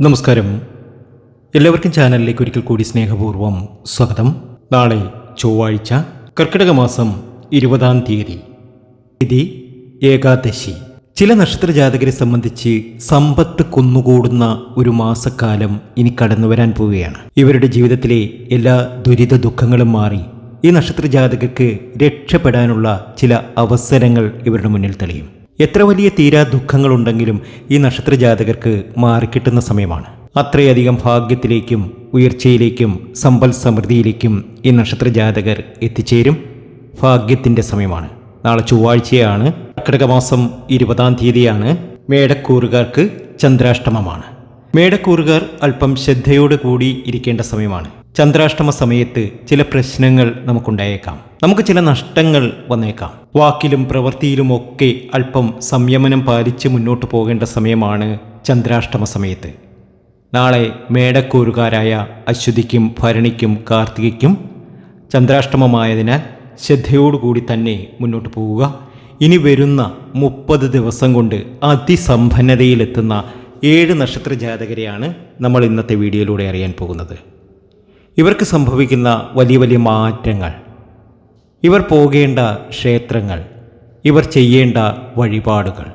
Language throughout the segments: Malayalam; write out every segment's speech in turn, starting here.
നമസ്കാരം. എല്ലാവർക്കും ചാനലിലേക്ക് ഒരിക്കൽ കൂടി സ്നേഹപൂർവം സ്വാഗതം. നാളെ ചൊവ്വാഴ്ച കർക്കിടക മാസം ഇരുപതാം തീയതി തിഥി ഏകാദശി. ചില നക്ഷത്ര ജാതകരെ സംബന്ധിച്ച് സമ്പത്ത് കുന്നുകൂടുന്ന ഒരു മാസക്കാലം ഇനി കടന്നു വരാൻ പോവുകയാണ്. ഇവരുടെ ജീവിതത്തിലെ എല്ലാ ദുരിത ദുഃഖങ്ങളും മാറി ഈ നക്ഷത്ര ജാതകക്ക് രക്ഷപ്പെടാനുള്ള ചില അവസരങ്ങൾ ഇവരുടെ മുന്നിൽ തെളിയും. എത്ര വലിയ തീരാ ദുഃഖങ്ങളുണ്ടെങ്കിലും ഈ നക്ഷത്ര ജാതകർക്ക് മാറിക്കിട്ടുന്ന സമയമാണ്. അത്രയധികം ഭാഗ്യത്തിലേക്കും ഉയർച്ചയിലേക്കും സമ്പൽ സമൃദ്ധിയിലേക്കും ഈ നക്ഷത്ര ജാതകർ എത്തിച്ചേരും. ഭാഗ്യത്തിന്റെ സമയമാണ്. നാളെ ചൊവ്വാഴ്ചയാണ്. കർക്കിടക മാസം ഇരുപതാം തീയതിയാണ്. മേടക്കൂറുകാർക്ക് ചന്ദ്രാഷ്ടമമാണ്. മേടക്കൂറുകാർ അല്പം ശ്രദ്ധയോട് കൂടി ഇരിക്കേണ്ട സമയമാണ്. ചന്ദ്രാഷ്ടമ സമയത്ത് ചില പ്രശ്നങ്ങൾ നമുക്കുണ്ടായേക്കാം. നമുക്ക് ചില നഷ്ടങ്ങൾ വന്നേക്കാം. വാക്കിലും പ്രവൃത്തിയിലും ഒക്കെ അല്പം സംയമനം പാലിച്ച് മുന്നോട്ട് പോകേണ്ട സമയമാണ് ചന്ദ്രാഷ്ടമ സമയത്ത്. നാളെ മേടക്കൂറുകാരായ അശ്വതിക്കും ഭരണിക്കും കാർത്തികയ്ക്കും ചന്ദ്രാഷ്ടമമായതിനാൽ ശ്രദ്ധയോടുകൂടി തന്നെ മുന്നോട്ട് പോവുക. ഇനി വരുന്ന മുപ്പത് ദിവസം കൊണ്ട് അതിസമ്പന്നതയിലെത്തുന്ന ഏഴ് നക്ഷത്ര ജാതകരെയാണ് നമ്മൾ ഇന്നത്തെ വീഡിയോയിലൂടെ അറിയാൻ പോകുന്നത്. ഇവർക്ക് സംഭവിക്കുന്ന വലിയ വലിയ മാറ്റങ്ങൾ. ഇവർ പോകേണ്ട ക്ഷേത്രങ്ങൾ ഇവർ ചെയ്യേണ്ട വഴിപാടുകൾ.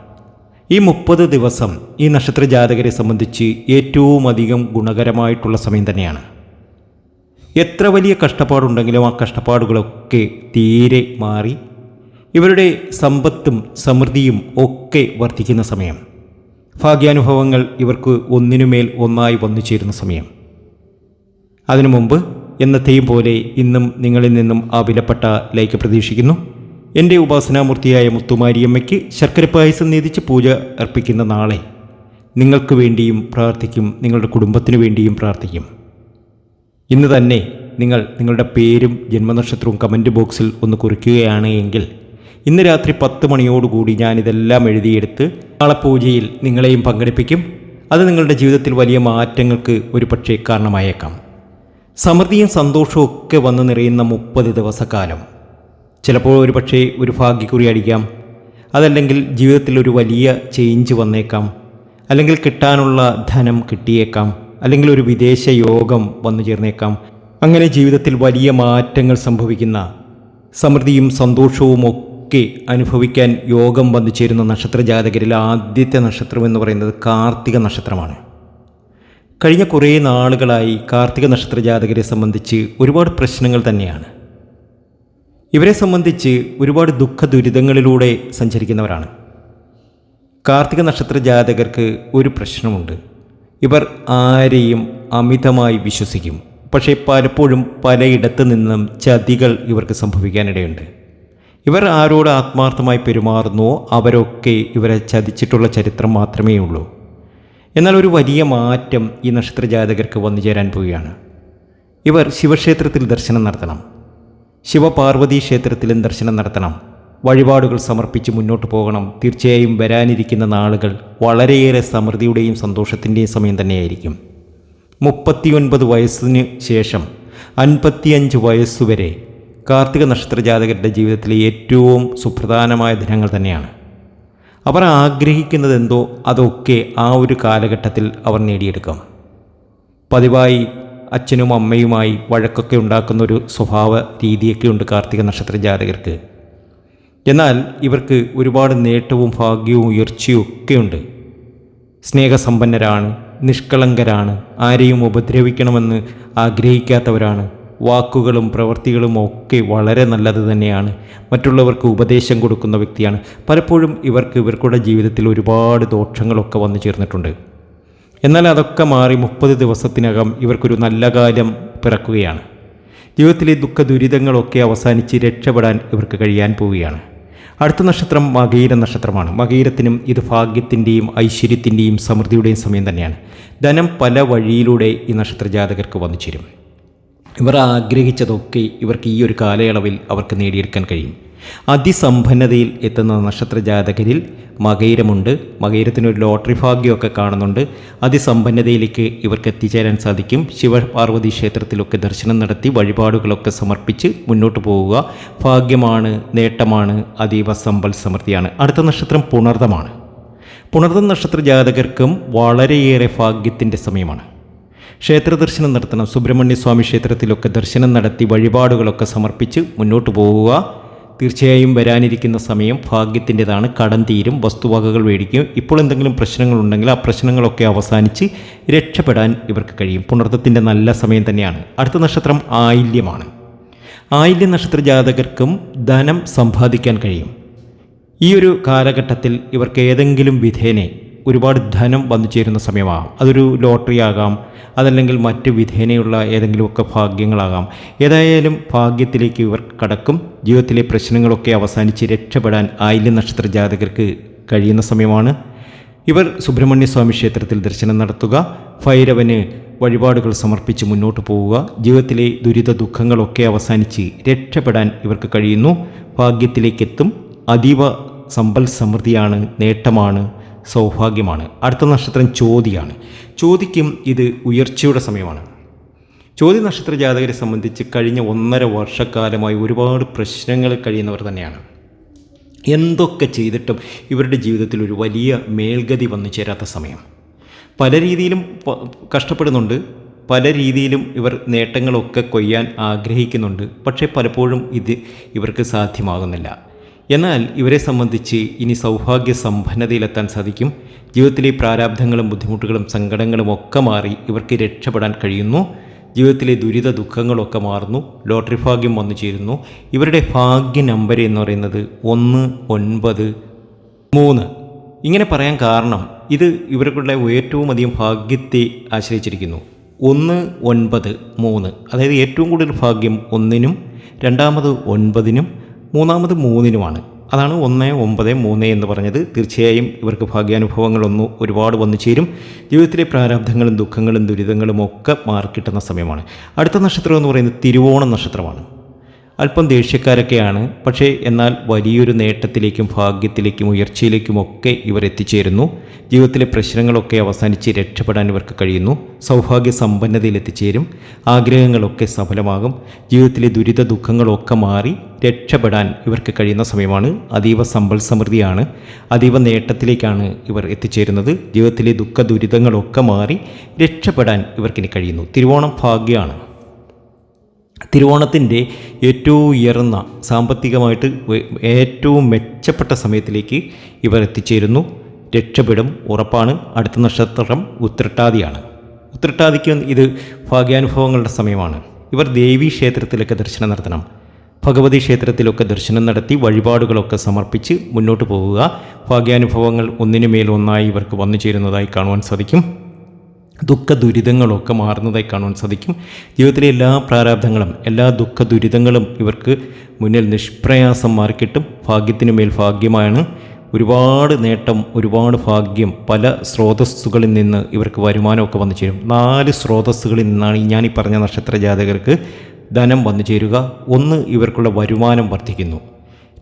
ഈ മുപ്പത് ദിവസം ഈ നക്ഷത്ര ജാതകരെ സംബന്ധിച്ച് ഏറ്റവും അധികം ഗുണകരമായിട്ടുള്ള സമയം തന്നെയാണ്. എത്ര വലിയ കഷ്ടപ്പാടുണ്ടെങ്കിലും ആ കഷ്ടപ്പാടുകളൊക്കെ തീരെ മാറി ഇവരുടെ സമ്പത്തും സമൃദ്ധിയും ഒക്കെ വർദ്ധിക്കുന്ന സമയം. ഭാഗ്യാനുഭവങ്ങൾ ഇവർക്ക് ഒന്നിനുമേൽ ഒന്നായി വന്നു ചേരുന്ന സമയം. അതിനു മുമ്പ് എന്നത്തെയും പോലെ ഇന്നും നിങ്ങളിൽ നിന്നും ആ വിലപ്പെട്ട ലൈക്ക് പ്രതീക്ഷിക്കുന്നു. എന്റെ ഉപാസനാമൂർത്തിയായ മുത്തുമാരിയമ്മയ്ക്ക് ശർക്കര പായസം നീതിച്ച് പൂജ അർപ്പിക്കുന്ന നാളെ നിങ്ങൾക്ക് വേണ്ടിയും പ്രാർത്ഥിക്കും നിങ്ങളുടെ കുടുംബത്തിനു വേണ്ടിയും പ്രാർത്ഥിക്കും. ഇന്ന് തന്നെ നിങ്ങൾ നിങ്ങളുടെ പേരും ജന്മനക്ഷത്രവും കമന്റ് ബോക്സിൽ ഒന്ന് കുറിക്കുകയാണ് എങ്കിൽ ഇന്ന് രാത്രി പത്ത് മണിയോടുകൂടി ഞാനിതെല്ലാം എഴുതിയെടുത്ത് നാളെ പൂജയിൽ നിങ്ങളെയും പങ്കെടുപ്പിക്കും. അത് നിങ്ങളുടെ ജീവിതത്തിൽ വലിയ മാറ്റങ്ങൾക്ക് ഒരു പക്ഷേ കാരണമായേക്കാം. സമൃദ്ധിയും സന്തോഷവും ഒക്കെ വന്നു നിറയുന്ന മുപ്പത് ദിവസക്കാലം. ചിലപ്പോൾ ഒരു പക്ഷേ ഒരു ഭാഗ്യക്കുറി അടിക്കാം അതല്ലെങ്കിൽ ജീവിതത്തിൽ ഒരു വലിയ ചേഞ്ച് വന്നേക്കാം. അല്ലെങ്കിൽ കിട്ടാനുള്ള ധനം കിട്ടിയേക്കാം. അല്ലെങ്കിൽ ഒരു വിദേശ യോഗം വന്നു ചേർന്നേക്കാം. അങ്ങനെ ജീവിതത്തിൽ വലിയ മാറ്റങ്ങൾ സംഭവിക്കുന്ന സമൃദ്ധിയും സന്തോഷവും ഒക്കെ അനുഭവിക്കാൻ യോഗം വന്നു ചേരുന്ന നക്ഷത്ര ജാതകരിൽ ആദ്യത്തെ നക്ഷത്രം എന്ന് പറയുന്നത് കാർത്തിക നക്ഷത്രമാണ്. കഴിഞ്ഞ കുറേ നാളുകളായി കാർത്തിക നക്ഷത്ര ജാതകരെ സംബന്ധിച്ച് ഒരുപാട് പ്രശ്നങ്ങൾ തന്നെയാണ്. ഇവരെ സംബന്ധിച്ച് ഒരുപാട് ദുഃഖ ദുരിതങ്ങളിലൂടെ സഞ്ചരിക്കുന്നവരാണ്. കാർത്തിക നക്ഷത്ര ജാതകർക്ക് ഒരു പ്രശ്നമുണ്ട്. ഇവർ ആരെയും അമിതമായി വിശ്വസിക്കും. പക്ഷേ പലപ്പോഴും പലയിടത്തു നിന്നും ചതികൾ ഇവർക്ക് സംഭവിക്കാനിടയുണ്ട്. ഇവർ ആരോട് ആത്മാർത്ഥമായി പെരുമാറുന്നോ അവരൊക്കെ ഇവരെ ചതിച്ചിട്ടുള്ള ചരിത്രം മാത്രമേ ഉള്ളൂ എന്നാൽ ഒരു വലിയ മാറ്റം ഈ നക്ഷത്ര ജാതകർക്ക് വന്നു ചേരാൻ പോവുകയാണ്. ഇവർ ശിവക്ഷേത്രത്തിൽ ദർശനം നടത്തണം. ശിവപാർവതി ക്ഷേത്രത്തിലും ദർശനം നടത്തണം. വഴിപാടുകൾ സമർപ്പിച്ച് മുന്നോട്ട് പോകണം. തീർച്ചയായും വരാനിരിക്കുന്ന നാളുകൾ വളരെയേറെ സമൃദ്ധിയുടെയും സന്തോഷത്തിന്റെയും സമയം തന്നെയായിരിക്കും. മുപ്പത്തിയൊൻപത് വയസ്സിന് ശേഷം അൻപത്തിയഞ്ച് വയസ്സുവരെ കാർത്തിക നക്ഷത്ര ജാതകരുടെ ജീവിതത്തിലെ ഏറ്റവും സുപ്രധാനമായ ദിനങ്ങൾ തന്നെയാണ്. അവർ ആഗ്രഹിക്കുന്നത് എന്തോ അതൊക്കെ ആ ഒരു കാലഘട്ടത്തിൽ അവർ നേടിയെടുക്കും. പതിവായി അച്ഛനും അമ്മയുമായി വഴക്കൊക്കെ ഉണ്ടാക്കുന്ന ഒരു സ്വഭാവ രീതിയൊക്കെ ഉണ്ട് കാർത്തിക നക്ഷത്ര ജാതകർക്ക്. എന്നാൽ ഇവർക്ക് ഒരുപാട് നേട്ടവും ഭാഗ്യവും ഉയർച്ചയും ഒക്കെയുണ്ട് സ്നേഹസമ്പന്നരാണ് നിഷ്കളങ്കരാണ് ആരെയും ഉപദ്രവിക്കണമെന്ന് ആഗ്രഹിക്കാത്തവരാണ്. വാക്കുകളും പ്രവൃത്തികളും ഒക്കെ വളരെ നല്ലത് തന്നെയാണ്. മറ്റുള്ളവർക്ക് ഉപദേശം കൊടുക്കുന്ന വ്യക്തിയാണ്. പലപ്പോഴും ഇവർക്ക് ഇവർക്കുടെ ജീവിതത്തിൽ ഒരുപാട് ദോഷങ്ങളൊക്കെ വന്നു ചേർന്നിട്ടുണ്ട്. എന്നാൽ അതൊക്കെ മാറി മുപ്പത് ദിവസത്തിനകം ഇവർക്കൊരു നല്ല കാര്യം പിറക്കുകയാണ്. ജീവിതത്തിലെ ദുഃഖ ദുരിതങ്ങളൊക്കെ അവസാനിച്ച് രക്ഷപ്പെടാൻ ഇവർക്ക് കഴിയാൻ പോവുകയാണ്. അടുത്ത നക്ഷത്രം മകീര നക്ഷത്രമാണ്. മകീരത്തിനും ഇത് ഭാഗ്യത്തിന്റെയും ഐശ്വര്യത്തിന്റെയും സമൃദ്ധിയുടെയും സമയം തന്നെയാണ്. ധനം പല വഴിയിലൂടെ ഈ നക്ഷത്ര ജാതകർക്ക് വന്നു ചേരും. ഇവർ ആഗ്രഹിച്ചതൊക്കെ ഇവർക്ക് ഈ ഒരു കാലയളവിൽ അവർക്ക് നേടിയെടുക്കാൻ കഴിയും. അതിസമ്പന്നതയിൽ എത്തുന്ന നക്ഷത്ര ജാതകരിൽ മകയിരമുണ്ട് മകയിരത്തിന് ഒരു ലോട്ടറി ഭാഗ്യമൊക്കെ കാണുന്നുണ്ട്. അതിസമ്പന്നതയിലേക്ക് ഇവർക്ക് എത്തിച്ചേരാൻ സാധിക്കും. ശിവപാർവതി ക്ഷേത്രത്തിലൊക്കെ ദർശനം നടത്തി വഴിപാടുകളൊക്കെ സമർപ്പിച്ച് മുന്നോട്ട് പോവുക. ഭാഗ്യമാണ് നേട്ടമാണ് അതീവ സമ്പൽ സമൃദ്ധിയാണ്. അടുത്ത നക്ഷത്രം പുണർതമാണ് പുണർതം നക്ഷത്ര ജാതകർക്കും വളരെയേറെ ഭാഗ്യത്തിന്റെ സമയമാണ്. ക്ഷേത്ര ദർശനം നടത്തണം. സുബ്രഹ്മണ്യ സ്വാമി ക്ഷേത്രത്തിലൊക്കെ ദർശനം നടത്തി വഴിപാടുകളൊക്കെ സമർപ്പിച്ച് മുന്നോട്ട് പോവുക തീർച്ചയായും വരാനിരിക്കുന്ന സമയം ഭാഗ്യത്തിന്റെതാണ്. കടം തീരും വസ്തുവകകൾ മേടിക്കും. ഇപ്പോൾ എന്തെങ്കിലും പ്രശ്നങ്ങളുണ്ടെങ്കിൽ ആ പ്രശ്നങ്ങളൊക്കെ അവസാനിച്ച് രക്ഷപ്പെടാൻ ഇവർക്ക് കഴിയും. പുണർത്തത്തിന്റെ നല്ല സമയം തന്നെയാണ്. അടുത്ത നക്ഷത്രം ആയില്യമാണ്. ആയില്യ നക്ഷത്ര ജാതകർക്കും ധനം സമ്പാദിക്കാൻ കഴിയും. ഈ ഒരു കാലഘട്ടത്തിൽ ഇവർക്ക് ഏതെങ്കിലും വിധേനെ ഒരുപാട് ധനം വന്നു ചേരുന്ന സമയമാകാം. അതൊരു ലോട്ടറി ആകാം അതല്ലെങ്കിൽ മറ്റ് വിധേനയുള്ള ഏതെങ്കിലുമൊക്കെ ഭാഗ്യങ്ങളാകാം. ഏതായാലും ഭാഗ്യത്തിലേക്ക് ഇവർ കടക്കും. ജീവിതത്തിലെ പ്രശ്നങ്ങളൊക്കെ അവസാനിച്ച് രക്ഷപ്പെടാൻ ആയില്യ നക്ഷത്ര ജാതകർക്ക് കഴിയുന്ന സമയമാണ്. ഇവർ സുബ്രഹ്മണ്യ സ്വാമി ക്ഷേത്രത്തിൽ ദർശനം നടത്തുക. ഭൈരവന് വഴിപാടുകൾ സമർപ്പിച്ച് മുന്നോട്ട് പോവുക. ജീവിതത്തിലെ ദുരിത ദുഃഖങ്ങളൊക്കെ അവസാനിച്ച് രക്ഷപ്പെടാൻ ഇവർക്ക് കഴിയുന്നു. ഭാഗ്യത്തിലേക്കെത്തും. അതീവ സമ്പൽ സമൃദ്ധിയാണ് നേട്ടമാണ്. സൗഭാഗ്യമാണ്. അടുത്ത നക്ഷത്രം ചോതിയാണ്. ചോതിക്കും ഇത് ഉയർച്ചയുടെ സമയമാണ്. ചോതി നക്ഷത്ര ജാതകരെ സംബന്ധിച്ച് കഴിഞ്ഞ ഒന്നര വർഷക്കാലമായി ഒരുപാട് പ്രശ്നങ്ങൾ കഴിയുന്നവർ തന്നെയാണ്. എന്തൊക്കെ ചെയ്തിട്ടും ഇവരുടെ ജീവിതത്തിൽ ഒരു വലിയ മേൽഗതി വന്നു ചേരാത്ത സമയം. പല രീതിയിലും കഷ്ടപ്പെടുന്നുണ്ട്. പല രീതിയിലും ഇവർ നേട്ടങ്ങളൊക്കെ കൊയ്യാൻ ആഗ്രഹിക്കുന്നുണ്ട്. പക്ഷേ പലപ്പോഴും ഇത് ഇവർക്ക് സാധ്യമാകുന്നില്ല. എന്നാൽ ഇവരെ സംബന്ധിച്ച് ഇനി സൗഭാഗ്യ സമ്പന്നതയിലെത്താൻ സാധിക്കും. ജീവിതത്തിലെ പ്രാരാബ്ധങ്ങളും ബുദ്ധിമുട്ടുകളും സങ്കടങ്ങളും ഒക്കെ മാറി ഇവർക്ക് രക്ഷപ്പെടാൻ കഴിയുന്നു. ജീവിതത്തിലെ ദുരിത ദുഃഖങ്ങളൊക്കെ മാറുന്നു. ലോട്ടറി ഭാഗ്യം വന്നു ചേരുന്നു. ഇവരുടെ ഭാഗ്യ നമ്പർ എന്ന് പറയുന്നത് ഒന്ന് ഒൻപത് മൂന്ന്. ഇങ്ങനെ പറയാൻ കാരണം ഇത് ഇവർക്കുള്ള ഏറ്റവും അധികം ഭാഗ്യത്തെ ആശ്രയിച്ചിരിക്കുന്നു. ഒന്ന് ഒൻപത് മൂന്ന്. അതായത് ഏറ്റവും കൂടുതൽ ഭാഗ്യം ഒന്നിനും രണ്ടാമത് ഒൻപതിനും മൂന്നാമത് മൂന്നിനുമാണ്. അതാണ് ഒന്ന് ഒമ്പത് മൂന്ന് എന്ന് പറഞ്ഞത്. തീർച്ചയായും ഇവർക്ക് ഭാഗ്യാനുഭവങ്ങളൊന്നും ഒരുപാട് വന്നു ചേരും. ജീവിതത്തിലെ പ്രാരാബ്ധങ്ങളും ദുഃഖങ്ങളും ദുരിതങ്ങളും ഒക്കെ മാറിക്കിട്ടുന്ന സമയമാണ്. അടുത്ത നക്ഷത്രം എന്ന് പറയുന്നത് തിരുവോണം നക്ഷത്രമാണ്. അല്പം ദേഷ്യക്കാരൊക്കെയാണ്. പക്ഷേ എന്നാൽ വലിയൊരു നേട്ടത്തിലേക്കും ഭാഗ്യത്തിലേക്കും ഉയർച്ചയിലേക്കും ഒക്കെ ഇവർ എത്തിച്ചേരുന്നു. ജീവിതത്തിലെ പ്രശ്നങ്ങളൊക്കെ അവസാനിച്ച് രക്ഷപ്പെടാൻ ഇവർക്ക് കഴിയുന്നു. സൗഭാഗ്യ സമ്പന്നതയിൽ എത്തിച്ചേരും. ആഗ്രഹങ്ങളൊക്കെ സഫലമാകും. ജീവിതത്തിലെ ദുരിത ദുഃഖങ്ങളൊക്കെ മാറി രക്ഷപ്പെടാൻ ഇവർക്ക് കഴിയുന്ന സമയമാണ്. അതീവ സമ്പൽ സമൃദ്ധിയാണ്. അതീവ നേട്ടത്തിലേക്കാണ് ഇവർ എത്തിച്ചേരുന്നത്. ജീവിതത്തിലെ ദുഃഖ ദുരിതങ്ങളൊക്കെ മാറി രക്ഷപ്പെടാൻ ഇവർക്കിനി കഴിയുന്നു. തിരുവോണം ഭാഗ്യമാണ് തിരുവോണത്തിന്റെ ഏറ്റവും ഉയർന്ന സാമ്പത്തികമായിട്ട് ഏറ്റവും മെച്ചപ്പെട്ട സമയത്തിലേക്ക് ഇവർ എത്തിച്ചേരുന്നു. രക്ഷപ്പെടും ഉറപ്പാണ്. അടുത്ത നക്ഷത്രം ഉത്രട്ടാതിയാണ്. ഉത്രട്ടാതിക്ക് ഇത് ഭാഗ്യാനുഭവങ്ങളുടെ സമയമാണ്. ഇവർ ദേവി ക്ഷേത്രത്തിലൊക്കെ ദർശനം നടത്തണം. ഭഗവതി ക്ഷേത്രത്തിലൊക്കെ ദർശനം നടത്തി വഴിപാടുകളൊക്കെ സമർപ്പിച്ച് മുന്നോട്ട് പോവുക. ഭാഗ്യാനുഭവങ്ങൾ ഒന്നിനുമേൽ ഒന്നായി ഇവർക്ക് വന്നു ചേരുന്നതായി കാണുവാൻ സാധിക്കും. ദുഃഖ ദുരിതങ്ങളൊക്കെ മാറുന്നതായി കാണുവാൻ സാധിക്കും. ജീവിതത്തിലെ എല്ലാ പ്രാരാബ്ധങ്ങളും എല്ലാ ദുഃഖ ദുരിതങ്ങളും ഇവർക്ക് മുന്നിൽ നിഷ്പ്രയാസം മാറിക്കിട്ടും. ഭാഗ്യത്തിനു മേൽ ഭാഗ്യമാണ് ഒരുപാട് നേട്ടം ഒരുപാട് ഭാഗ്യം പല സ്രോതസ്സുകളിൽ നിന്ന് ഇവർക്ക് വരുമാനമൊക്കെ വന്നു ചേരും. നാല് സ്രോതസ്സുകളിൽ നിന്നാണ് ഞാൻ ഈ പറഞ്ഞ നക്ഷത്ര ജാതകർക്ക് ധനം വന്നു ചേരുക. ഒന്ന് ഇവർക്കുള്ള വരുമാനം വർദ്ധിക്കുന്നു.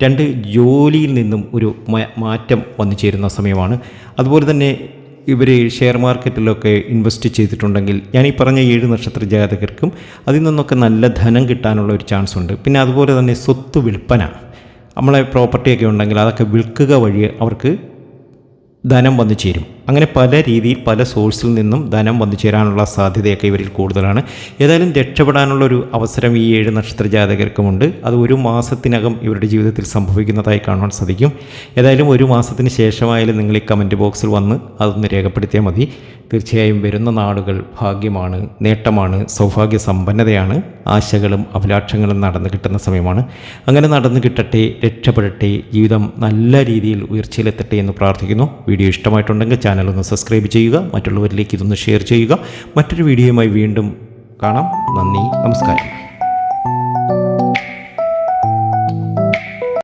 രണ്ട് ജോലിയിൽ നിന്നും ഒരു മാറ്റം വന്നു ചേരുന്ന സമയമാണ്. അതുപോലെ തന്നെ ഇവർ ഷെയർ മാർക്കറ്റിലൊക്കെ ഇൻവെസ്റ്റ് ചെയ്തിട്ടുണ്ടെങ്കിൽ ഞാൻ ഈ പറഞ്ഞ ഏഴ് നക്ഷത്ര ജാതകർക്കും അതിൽ നിന്നൊക്കെ നല്ല ധനം കിട്ടാനുള്ള ഒരു ചാൻസ് ഉണ്ട്. പിന്നെ അതുപോലെ തന്നെ സ്വത്ത് വിൽപ്പന. നമ്മളെ പ്രോപ്പർട്ടിയൊക്കെ ഉണ്ടെങ്കിൽ അതൊക്കെ വിൽക്കുക വഴി അവർക്ക് ധനം വന്നു ചേരും. അങ്ങനെ പല രീതിയിൽ പല സോഴ്സിൽ നിന്നും ധനം വന്നു ചേരാനുള്ള സാധ്യതയൊക്കെ ഇവരിൽ കൂടുതലാണ്. ഏതായാലും രക്ഷപ്പെടാനുള്ള ഒരു അവസരം ഈ ഏഴ് നക്ഷത്ര ജാതകർക്കുമുണ്ട് അത് ഒരു മാസത്തിനകം ഇവരുടെ ജീവിതത്തിൽ സംഭവിക്കുന്നതായി കാണാൻ സാധിക്കും. ഏതായാലും ഒരു മാസത്തിന് ശേഷമായാലും നിങ്ങൾ ഈ കമന്റ് ബോക്സിൽ വന്ന് അതൊന്ന് രേഖപ്പെടുത്തിയാൽ മതി. തീർച്ചയായും വരുന്ന നാടുകൾ ഭാഗ്യമാണ് നേട്ടമാണ് സൗഭാഗ്യ സമ്പന്നതയാണ് ആശകളും അഭിലാഷങ്ങളും നടന്നു കിട്ടുന്ന സമയമാണ്. അങ്ങനെ നടന്നു കിട്ടട്ടെ രക്ഷപ്പെടട്ടെ ജീവിതം നല്ല രീതിയിൽ ഉയർച്ചയിലെത്തട്ടെ എന്ന് പ്രാർത്ഥിക്കുന്നു. വീഡിയോ ഇഷ്ടമായിട്ടുണ്ടെങ്കിൽ ചാനൽ ഒന്ന് സബ്സ്ക്രൈബ് ചെയ്യുക മറ്റുള്ളവരിലേക്ക് ഇതൊന്ന് ഷെയർ ചെയ്യുക. മറ്റൊരു വീഡിയോയുമായി വീണ്ടും കാണാം. നന്ദി നമസ്കാരം.